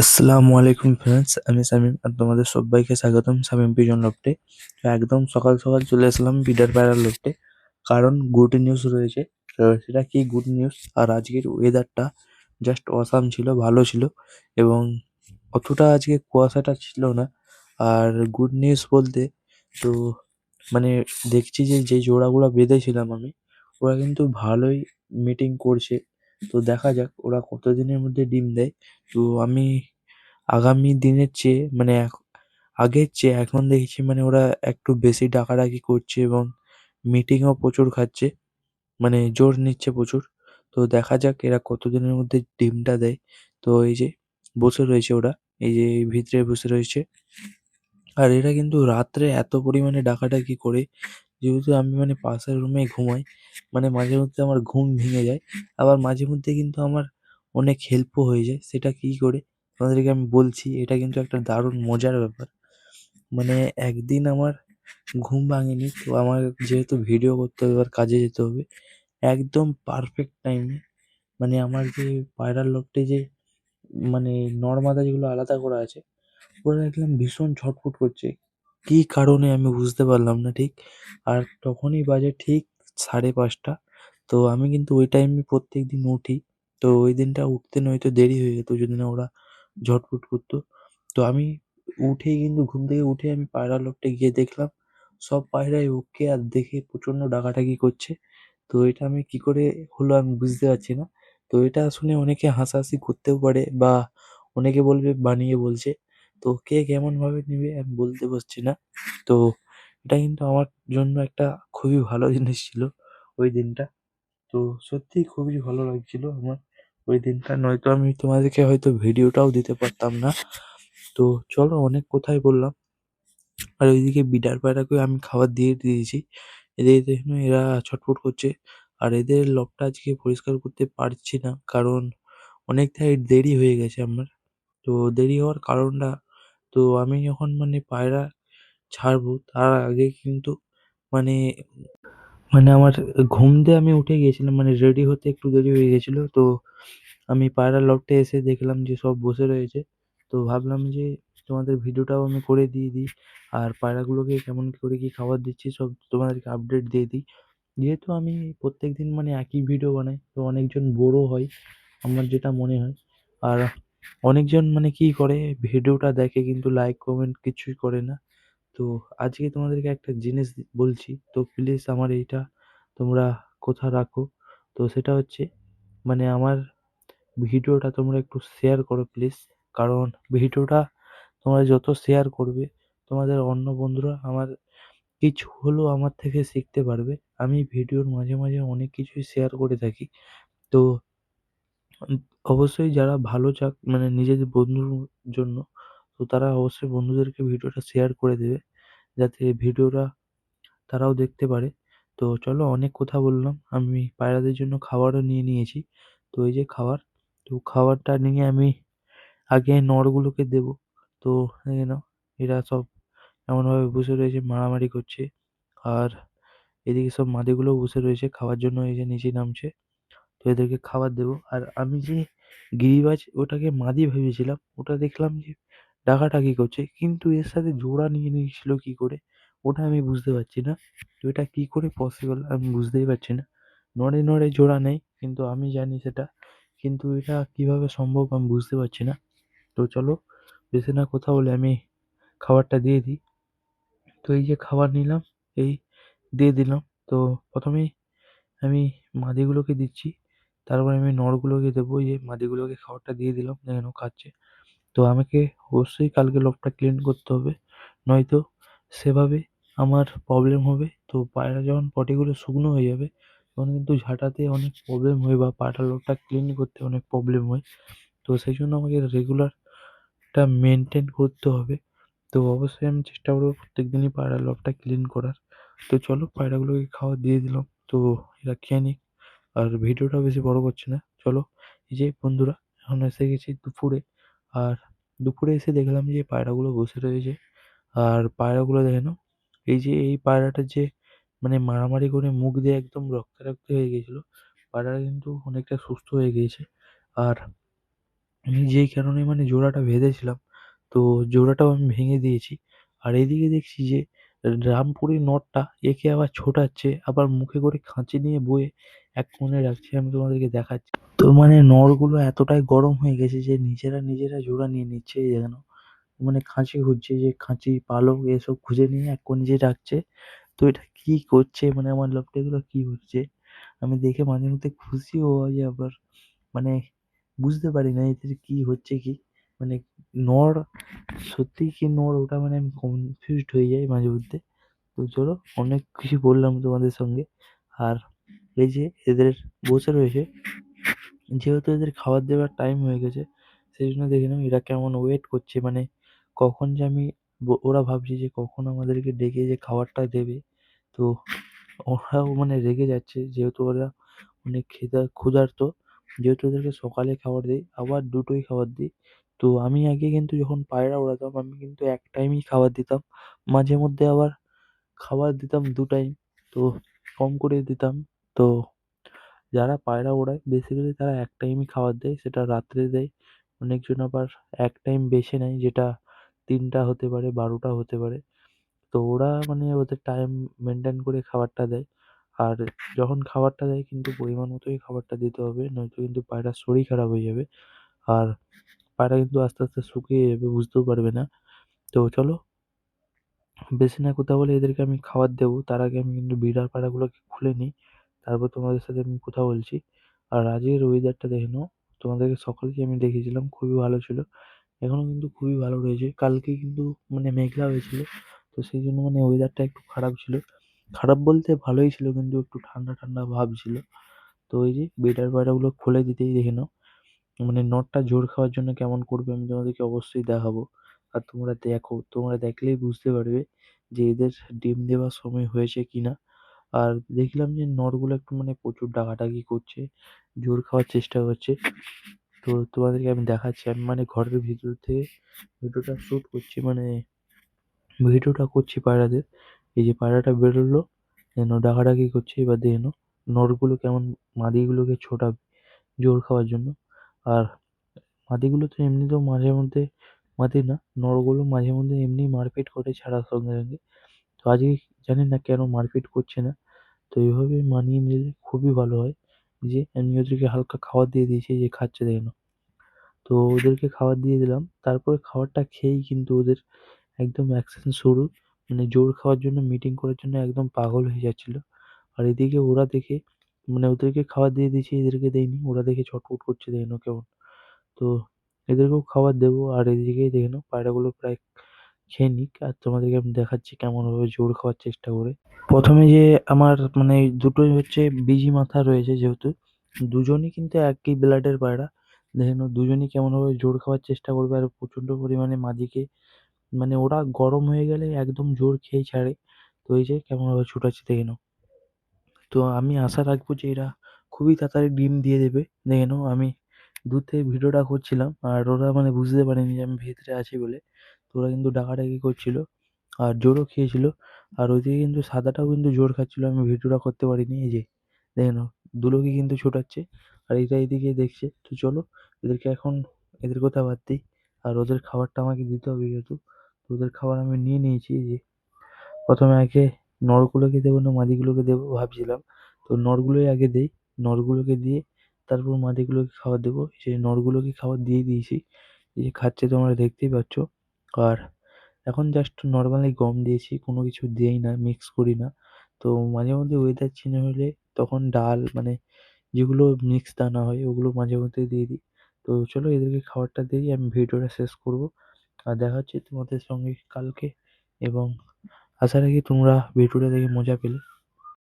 আসসালামু আলাইকুম ফ্রেন্ডস আমি সামিম আর তোমাদের সবাইকে স্বাগতম শামীম পিজন লফটে। তো একদম সকাল সকাল চলে আসলাম বিডার পায়রার লফটে। কারণ গুড নিউজ রয়েছে। সেটা কি গুড নিউজ আর আজকের ওয়েদারটা জাস্ট অসাম ছিল, ভালো ছিল এবং অতটা আজকে কুয়াশাটা ছিল না। আর গুড নিউজ বলতে তো মানে দেখছি যে যে জোড়াগুলো বেঁধেছিলাম আমি, ওরা কিন্তু ভালোই মিটিং করছে। তো দেখা যাক ওরা কতদিনের মধ্যে ডিম দেয়। তো আমি আগামী দিনের চেয়ে মানে আগের চেয়ে এখন দেখছি মানে ওরা একটু বেশি ডাকাডাকি করছে এবং মিটিংও প্রচুর খাচ্ছে। মানে জোর নিচ্ছে প্রচুর। তো দেখা যাক এরা কতদিনের মধ্যে ডিমটা দেয়। তো এই যে বসে রয়েছে ওরা, এই যে ভিতরে বসে রয়েছে। আর এরা কিন্তু রাত্রে এত পরিমাণে ডাকাডাকি করে যেহেতু আমি মানে পাশের রুমে ঘুমাই মানে মাঝে মধ্যে আমার ঘুম ভেঙে যায়, আবার মাঝে মধ্যে কিন্তু আমার অনেক হেল্পও হয়ে যায়, সেটা কি করে? তোমাদেরকে আমি বলছি, এটা কিন্তু একটা দারুণ মজার ব্যাপার। মানে একদিন আমার ঘুম ভাঙেনি, তো আমার যেহেতু ভিডিও করতে হবে এবার কাজে যেতে হবে, একদম পারফেক্ট টাইমে মানে আমার যে পায়রার লোকটি যে মানে নর্মাদা যেগুলো আলাদা করা আছে, ওরা দেখলাম ভীষণ ছটফট করছে। কি কারণে আমি বুঝতে পারলাম না ঠিক। আর তখনই বাজে ঠিক সাড়ে পাঁচটা। তো আমি কিন্তু ওই টাইমে প্রত্যেক দিন উঠি। তো ওই দিনটা উঠতে নয়তো দেরি হয়ে যেত যদি না ওরা ঝটফট করতো। তো আমি উঠেই কিন্তু ঘুম থেকে উঠে আমি পায়রা লফটে গিয়ে দেখলাম। সব পায়রাই ওকে আর দেখে প্রচণ্ড ডাকাডাকি করছে। তো এটা আমি কি করে হলো আমি বুঝতে পারছি না। তো এটা শুনে অনেকে হাসাহাসি করতেও পারে বা অনেকে বলবে বানিয়ে বলছে। তো কে কেমন ভাবে নিবে আমি বলতে পারছি না। তো এটা কিন্তু আমার জন্য একটা খুবই ভালো জিনিস ছিল ওই দিনটা। তো সত্যিই খুবই ভালো লাগছিল আমার ওই দিনটা। নয়তো আমি তোমাদেরকে হয়তো ভিডিওটাও দিতে পারতাম না। তো চলো অনেক কথাই বললাম। আর ওইদিকে বিডার পায়রাকেও আমি খাবার দিয়ে দিয়েছি। এদের দেখুন এরা ছটফট করছে। আর এদের লবটা আজকে পরিষ্কার করতে পারছি না কারণ অনেকটাই দেরি হয়ে গেছে আমার। তো দেরি হওয়ার কারণটা তো আমি যখন মানে পায়রা ছাড়বো, তার আগে কিন্তু মানে মানে আমার ঘুম দিয়ে আমি উঠে গিয়েছিলাম মানে রেডি হতে একটু দেরি হয়ে গেছিল তো আমি পায়রার লফটে এসে দেখলাম যে সব বসে রয়েছে। তো ভাবলাম যে তোমাদের ভিডিওটাও আমি করে দিয়ে দিই, আর পায়রাগুলোকে কেমন করে কি খাবার দিচ্ছি সব তোমাদেরকে আপডেট দিয়ে দিই। যেহেতু আমি প্রত্যেক দিন মানে একই ভিডিও বানাই, তো অনেকজন বোরও হয়, আমার যেটা মনে হয়। আর অনেকজন মানে কি করে, ভিডিওটা দেখে কিন্তু লাইক কমেন্ট কিছুই করে না। তো আজকে তোমাদেরকে একটা জিনিস বলছি, তো প্লিজ আমার এইটা তোমরা কথা রাখো? তো সেটা হচ্ছে মানে আমার ভিডিওটা তোমরা একটু শেয়ার করো প্লিজ কারণ ভিডিওটা তোমরা যত শেয়ার করবে, তোমাদের অন্য বন্ধুরা আমার কিছু হলেও আমার থেকে শিখতে পারবে। আমি ভিডিওর মাঝে মাঝে অনেক কিছুই শেয়ার করে থাকি। তো অবশ্যই যারা ভালো চাক মানে নিজেদের বন্ধুর জন্য, তো তারা অবশ্যই বন্ধুদেরকে ভিডিওটা শেয়ার করে দেবে, যাতে ভিডিওটা তারাও দেখতে পারে। তো চলো অনেক কথা বললাম, আমি পায়রাদের জন্য খাবারও নিয়ে নিয়েছি। তো এই যে খাবার, তো খাবারটা নিয়ে আমি আগে নড়গুলোকে দেবো। তো নাও, এরা সব এমনভাবে বসে রয়েছে, মারামারি করছে। আর এদিকে সব মাদিগুলোও বসে রয়েছে, খাওয়ার জন্য এই যে নিচে নামছে। তো এদেরকে খাবার দেবো। আর আমি যে গিরিবাজ, ওটাকে মাদি ভেবেছিলাম, ওটা দেখলাম যে ডাকাডাকি করছে, কিন্তু এর সাথে জোড়া নিয়ে নিয়েছিল কি করে, ওটা আমি বুঝতে পারছি না। তো এটা কী করে পসিবল আমি বুঝতেই পারছি না। নড়ে নড়ে জোড়া নেই, কিন্তু আমি জানি সেটা, কিন্তু এটা কীভাবে সম্ভব আমি বুঝতে পারছি না। তো চলো, বেশি না কথা বলে আমি খাবারটা দিয়ে দিই। তো এই যে খাবার নিলাম, এই দিয়ে দিলাম। তো প্রথমেই আমি মাদিগুলোকে দিচ্ছি। তারপরে আমি নরগুলোকে দেবো, এই যে মাদিগুলোকে খাবারটা দিয়ে দিলাম নাও খাচ্ছে। তো আমাকে অবশ্যই কালকে লবটা ক্লিন করতে হবে, নয়তো সেভাবে আমার প্রবলেম হবে। তো পায়রা যখন পটিগুলো শুকনো হয়ে যাবে, তখন কিন্তু ঝাঁটাতে অনেক প্রবলেম হয় বা পায়রার লবটা ক্লিন করতে অনেক প্রবলেম হয়। তো সেই জন্য আমাকে রেগুলারটা মেনটেন করতে হবে। তো অবশ্যই আমি চেষ্টা করব প্রত্যেক দিনই লবটা ক্লিন করার। তো চলো পায়রাগুলোকে খাবার দিয়ে দিলাম, তো এরা খেয়ে নিক। আর ভিডিওটা বেশি বড় করছি না। চলো, এই যে বন্ধুরা, এখন এসে গেছি দুপুরে। আর দুপুরে এসে দেখলাম যে পায়রাগুলো বসে রয়েছে। আর পায়রাগুলো দেখে নাও, এই যে এই পায়রাটার যে মানে মারামারি করে মুখ দিয়ে একদম রক্তারক্ত হয়ে গিয়েছিল, পায়রাটা কিন্তু অনেকটা সুস্থ হয়ে গিয়েছে। আর আমি যেই কারণে মানে জোড়াটা বেঁধেছিলাম তো জোড়াটাও আমি ভেঙে দিয়েছি। আর এদিকে দেখছি যে রামপুরি নটটা একে আবার ছোটাচ্ছে, আবার মুখে করে খাঁচি নিয়ে বয়ে এক কোণে রাখছি, আমি তোমাদেরকে দেখাচ্ছি। তো মানে নড়গুলো এতটাই গরম হয়ে গেছে যে নিজেরা নিজেরা জোড়া নিয়ে নিচ্ছে যেন মানে খাঁচি খুঁজছে যে খাঁচি, পালক এসব খুঁজে নিয়ে এক কোণে যে রাখছে। তো এটা কি করছে? মানে আমার লোকটা এগুলো কি হচ্ছে? আমি দেখে মাঝে মধ্যে খুশিও হই আবার। মানে বুঝতে পারি না এদের কি হচ্ছে কি? মানে নর, সত্যিই কি নর? ওটা মানে আমি কনফিউজড হয়ে যাই মাঝে মধ্যে। তো চলো, অনেক কিছু বললাম তোমাদের সঙ্গে। আর এই যে এদের বসে রয়েছে, যেহেতু এদের খাবার দেওয়ার টাইম হয়ে গেছে সেই জন্য দেখে নাও এরা কেমন ওয়েট করছে মানে কখন যে আমি ওরা ভাবছে যে কখন আমাদেরকে ডেকে যে খাবারটা দেবে। তো ওরাও মানে রেগে যাচ্ছে, যেহেতু ওরা অনেক খিদা ক্ষুধার্ত, যেহেতু ওদেরকে সকালে খাবার দিই, আবার দুটোই খাবার দিই। তো আমি আগে কিন্তু যখন পায়রা ওড়াতাম, আমি কিন্তু এক টাইমই খাবার দিতাম, মাঝে মধ্যে আবার খাবার দিতাম দু টাইম তো কম করে দিতাম। তো যারা পায়রা ওড়ায় বেসিক্যালি তারা এক টাইমই খাবার দেয়, সেটা রাত্রে দেয়। অনেকজন আবার এক টাইম বেছে নেয়, যেটা তিনটা হতে পারে, বারোটা হতে পারে। তো ওরা মানে ওদের টাইম মেনটেন করে খাবারটা দেয়। আর যখন খাবারটা দেয়, কিন্তু পরিমাণ মতোই খাবারটা দিতে হবে, নয়তো কিন্তু পায়রার শরীর খারাপ হয়ে যাবে। আর পায়রা কিন্তু আস্তে আস্তে শুকিয়ে যাবে, বুঝতেও পারবে না। তো চলো বেশি না কথা বলে এদেরকে আমি খাবার দেবো। তার আগে আমি কিন্তু বিড়াল পায়রাগুলোকে খুলে নিই। তারপর তোমাদের সাথে আমি কথা বলছি। আর আজকের ওয়েদারটা দেখে নাও। তোমাদেরকে সকালেই আমি দেখিয়েছিলাম খুবই ভালো ছিল। এখনও কিন্তু খুবই ভালো রয়েছে। কালকে কিন্তু মানে মেঘলা হয়েছিল, তো সেই জন্য মানে ওয়েদারটা একটু খারাপ ছিল। খারাপ বলতে ভালোই ছিল, কিন্তু একটু ঠান্ডা ঠান্ডা ভাব ছিল। তো ওই যে বেটার পায়রাগুলো খুলে দিতেই দেখে নাও। মানে নটটা জোর খাওয়ার জন্য কেমন করবে আমি তোমাদেরকে অবশ্যই দেখাবো। আর তোমরা দেখো, তোমরা দেখলেই বুঝতে পারবে যে এদের ডিম দেওয়ার সময় হয়েছে কিনা। আর দেখলাম যে নরগুলো একটু মানে প্রচুর ডাকাডাকি করছে, জোর খাওয়ার চেষ্টা করছে। তো তোমাদেরকে আমি দেখাচ্ছি, আমি মানে ঘরের ভিতর থেকে ভিডিওটা শ্যুট করছি মানে ভিডিওটা করছি পায়রাদের। এই যে পায়রাটা বেরোলো, যেন ডাকাডাকি করছে, এবার দেখে নাও, নরগুলো কেমন মাদিগুলোকে ছোটাবে জোর খাওয়ার জন্য। আর মাদিগুলো তো এমনিতেও মাঝে মধ্যে মাদি না, নরগুলো মাঝে মধ্যে এমনি মারপিট করে ছাড়ার সঙ্গে সঙ্গে। তো আজকে জানি না কেন মারপিট করছে না। তো এইভাবে মানিয়ে নিলে খুবই ভালো হয় যে, আমি ওদেরকে হালকা খাবার দিয়ে দিয়েছি, যে খাচ্ছে দেখে নাও। তো ওদেরকে খাবার দিয়ে দিলাম। তারপরে খাবারটা খেয়েই কিন্তু ওদের একদম অ্যাকশন শুরু। মানে জোর খাওয়ার জন্য মিটিং করার জন্য একদম পাগল হয়ে যাচ্ছিল। আর এদিকে ওরা দেখে মানে ওদেরকে খাবার দিয়ে দিয়েছি, এদেরকে দেইনি। ওরা দেখে ছটফট করছে দেখে নাও কেমন। তো এদেরকেও খাবার দেবো। আর এদিকে দেখে নাও, পায়রাগুলো প্রায় খেয়ে নিক আর তোমাদেরকে আমি দেখাচ্ছি কেমনভাবে জোর খাওয়ার চেষ্টা করে। প্রথমে যে আমার মানে দুটোই হচ্ছে বিজি মাথা রয়েছে যেহেতু, দুজনই কিন্তু একই ব্লাডের পায়রা। দেখে নাও, দুজনই কেমনভাবে জোর খাওয়ার চেষ্টা করবে আর প্রচণ্ড পরিমাণে মাদিকে মানে ওরা গরম হয়ে গেলে একদম জোর খেয়ে ছাড়ে। তো এই যে কেমনভাবে ছুটাচ্ছে, দেখে নাও। তো আমি আশা রাখব যে এরা খুবই তাড়াতাড়ি ডিম দিয়ে দেবে। দেখে নাও, আমি দূর থেকে ভিডিওটা করছিলাম আর ওরা মানে বুঝতে পারেনি যে আমি ভেতরে আছি বলে। তো ওরা কিন্তু ডাকাডাকি করছিল, আর জোরও খেয়েছিল, আর ওইদিকে কিন্তু সাদাটাও কিন্তু জোর খাচ্ছিল, আমি ভিডিওটা করতে পারিনি, এই যে, দেখে নাও দুলোকে কিন্তু ছোটাচ্ছে, আর এটা এইদিকে দেখছে, তো চলো, এদেরকে এখন এদের কথা বাদ দিই, আর ওদের খাবারটা আমাকে দিতে হবে যেহেতু, তো ওদের খাবার আমি নিয়ে নিয়েছি, এই যে, প্রথমে আগে নরগুলোকে দেবো না, মাদিগুলোকে দেবো ভাবছিলাম, তো নরগুলোই আগে দেই, নরগুলোকে দিয়ে তারপর মাদিগুলোকে খাবার দেবো সেই নরগুলোকে খাবার দিয়ে দিয়েছি, এই যে খাচ্ছে তোমরা দেখতেই পাচ্ছ আর এখন জাস্ট নর্মালি গম দিয়েছি, কোনো কিছু দিই না মিক্স করি না। তো মাঝে মধ্যে ওয়েদার চেঞ্জ হলে তখন ডাল মানে যেগুলো মিক্স দানা হয়, ওগুলো মাঝে মধ্যে দিয়ে দিই। তো চলো এদেরকে খাবারটা দিয়েই আমি ভিডিওটা শেষ করব। আর দেখা হচ্ছে তোমাদের সঙ্গে কালকে এবং আশা রাখি তোমরা ভিডিওটা দেখে মজা পেলে।